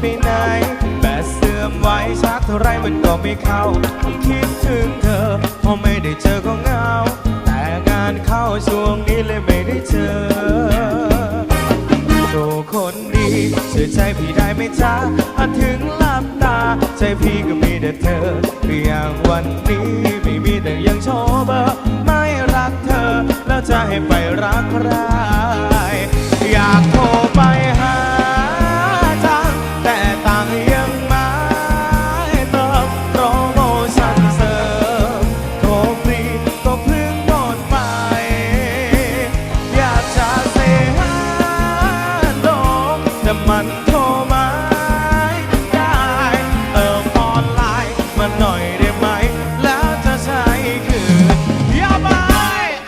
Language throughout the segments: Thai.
ไปไหนแบตเสื่อมไว้ชาร์จเท่าไรมันก็ไม่เข้า คิดถึงเธอพอไม่ได้เจอก็เหงา แต่งานเข้าช่วงนี้เลยไม่ได้เจอโตคนดีเชื่อใจพี่ได้ไหมจ๊ะอาถึงหลับตา ใจพี่ก็มีแต่เธอออย่างวันนี้ไม่มีแต่ยังโชว์เบอร์ไม่รักเธอ แล้วจะให้ไปรักใคร แต่มันโทรมาได้ เติมออนไลน์มาหน่อยได้ไหม แล้วจะใช้คืนอย่าไป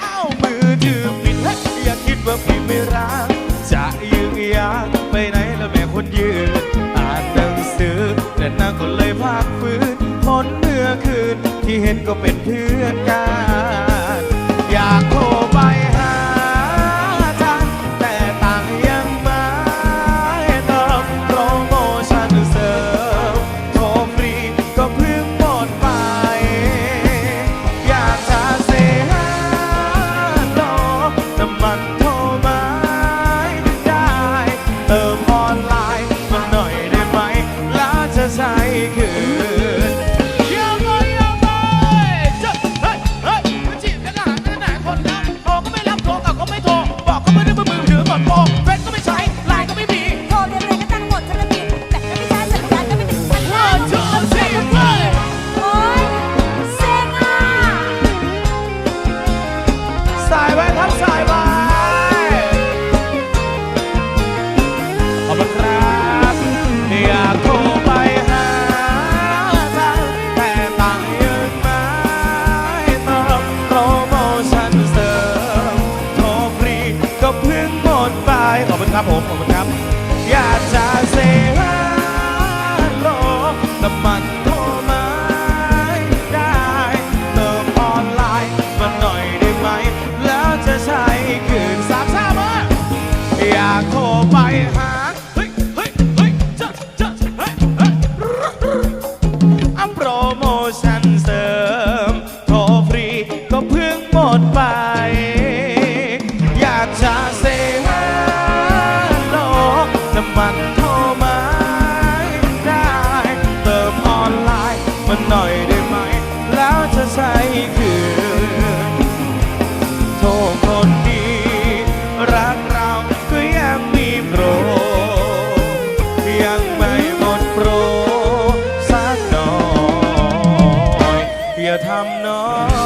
เอามือถือปิดให้อย่าคิดว่าพี่ไม่รัก จะยืงยางไปไหนแล้วแม่คนยืน อ่านหนังสือ แต่นั่งก็เลยพักฟื้นพ้นเมื่อคืนที่เห็นก็เป็นเพื่อนกัน ขอบคุณครับผม ขอบคุณครับอยากจะเซฮัลโหลแต่มันโทรมาได้เติมออนไลน์มาหน่อยได้ไหม แล้วจะใช้คืนสามชามาอยากโทรไปหาเฮ้ยเฮ้ยเฮ้ยจะจะเฮ้ยเฮ้ยอัพโปรโมชั่นเสริมโทรฟรีก็เพิ่งหมดไป อยากจะ แล้วจะใช้คืน โทษคนดี รักเราก็ยังมีโปร ยังไม่หมดโปร สักหน่อย อย่าทำน้อย